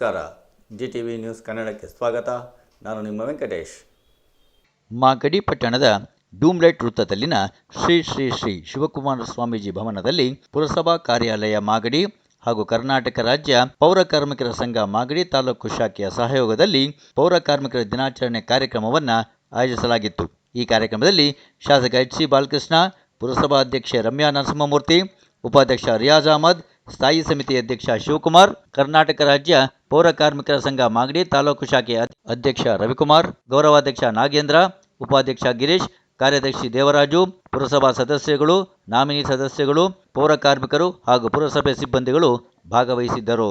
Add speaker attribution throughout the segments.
Speaker 1: ನಮಸ್ಕಾರ. G T V news ಕನ್ನಡಕ್ಕೆ ಸ್ವಾಗತ. ನಾನು ನಿಮ್ಮ ವೆಂಕಟೇಶ್.
Speaker 2: ಮಾಗಡಿ ಪಟ್ಟಣದ ಡೂಮ್ಲೈಟ್ ವೃತ್ತದಲ್ಲಿನ ಶ್ರೀ ಶ್ರೀ ಶ್ರೀ ಶಿವಕುಮಾರ ಸ್ವಾಮೀಜಿ ಭವನದಲ್ಲಿ ಪುರಸಭಾ ಕಾರ್ಯಾಲಯ ಮಾಗಡಿ ಹಾಗೂ ಕರ್ನಾಟಕ ರಾಜ್ಯ ಪೌರ ಕಾರ್ಮಿಕರ ಸಂಘ ಮಾಗಡಿ ತಾಲೂಕು ಶಾಖೆಯ ಸಹಯೋಗದಲ್ಲಿ ಪೌರ ಕಾರ್ಮಿಕರ ದಿನಾಚರಣೆ ಕಾರ್ಯಕ್ರಮವನ್ನು ಆಯೋಜಿಸಲಾಗಿತ್ತು. ಈ ಕಾರ್ಯಕ್ರಮದಲ್ಲಿ ಶಾಸಕ ಎಚ್ ಸಿ ಬಾಲಕೃಷ್ಣ ಪುರಸಭಾ ಅಧ್ಯಕ್ಷೆ ರಮ್ಯಾ ನರಸಿಂಹಮೂರ್ತಿ ಉಪಾಧ್ಯಕ್ಷ ರಿಯಾಜ್ ಅಹಮದ್, ಸ್ಥಾಯಿ ಸಮಿತಿ ಅಧ್ಯಕ್ಷ ಶಿವಕುಮಾರ್, ಕರ್ನಾಟಕ ರಾಜ್ಯ ಪೌರ ಕಾರ್ಮಿಕರ ಸಂಘ ಮಾಗಡಿ ತಾಲೂಕು ಶಾಖೆ ಅಧ್ಯಕ್ಷ ರವಿಕುಮಾರ್, ಗೌರವಾಧ್ಯಕ್ಷ ನಾಗೇಂದ್ರ, ಉಪಾಧ್ಯಕ್ಷ ಗಿರೀಶ್, ಕಾರ್ಯದರ್ಶಿ ದೇವರಾಜು, ಪುರಸಭಾ ಸದಸ್ಯಗಳು, ನಾಮಿನಿ ಸದಸ್ಯಗಳು, ಪೌರ ಕಾರ್ಮಿಕರು ಹಾಗೂ ಪುರಸಭೆ ಸಿಬ್ಬಂದಿಗಳು ಭಾಗವಹಿಸಿದ್ದರು.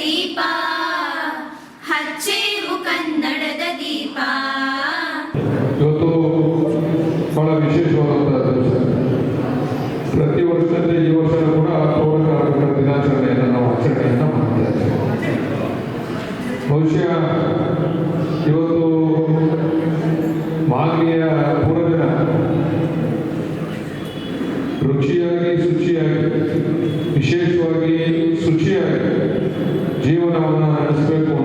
Speaker 3: ದೀಪ, ಹಚ್ಚೇವು ಕನ್ನಡದ ದೀಪ.
Speaker 4: ಇವತ್ತು ಬಹಳ ವಿಶೇಷವಾದಂತಹ ದಿವಸ. ಪ್ರತಿ ವರ್ಷದಲ್ಲಿ ಈ ವರ್ಷ ಕೂಡ ಪೌರ ಕಾರ್ಮಿಕರ ದಿನಾಚರಣೆಯನ್ನು ನಾವು ಆಚರಣೆಯನ್ನು ಮಾಡ್ತಾ ಬಹುಶಃ ಇವತ್ತು ಮಾಲ್ಗೆಯ ಪೂರ್ವ ದಿನ ಶುಚಿಯಾಗಿ respeito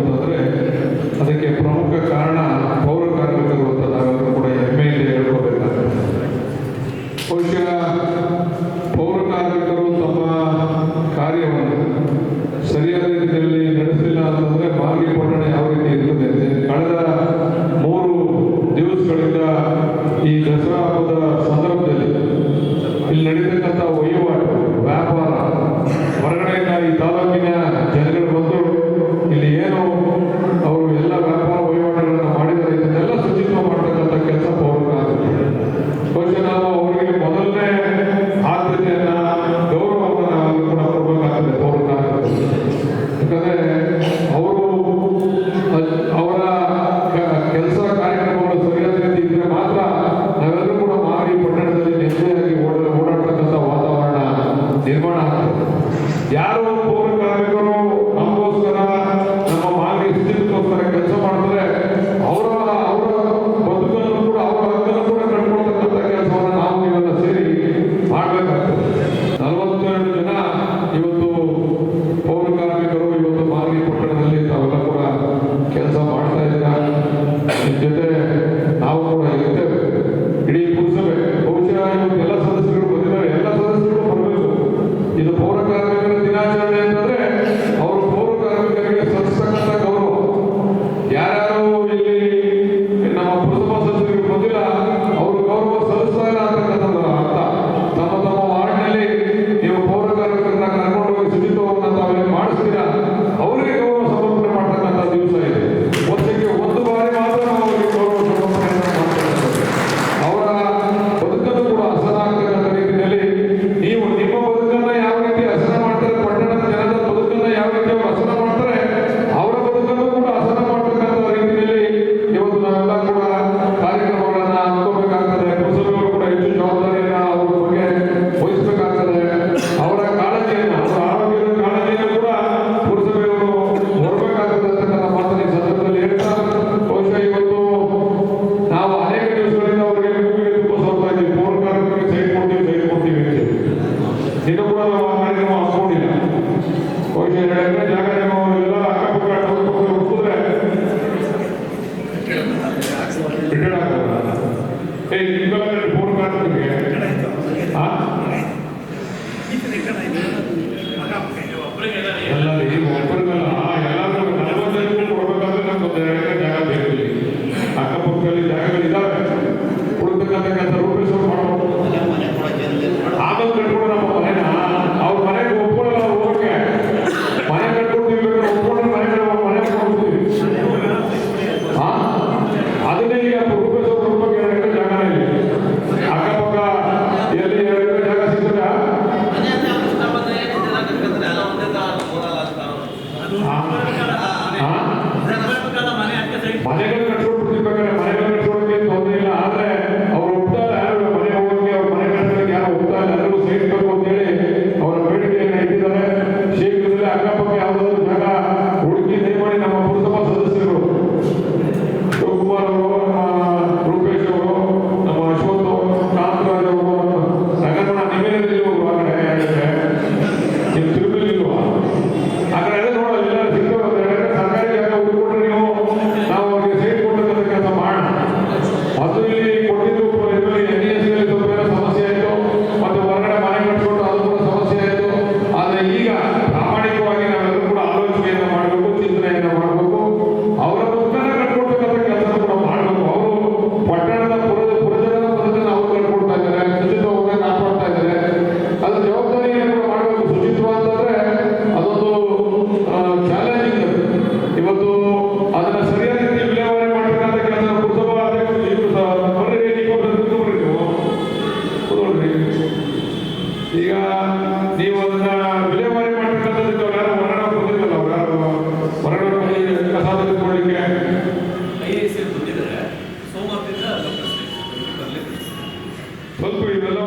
Speaker 4: ನಿರ್ಮಾಣ ಯಾರು
Speaker 5: ప్రతినిధిగా
Speaker 4: ಸ್ವಲ್ಪ ಇವೆಲ್ಲ.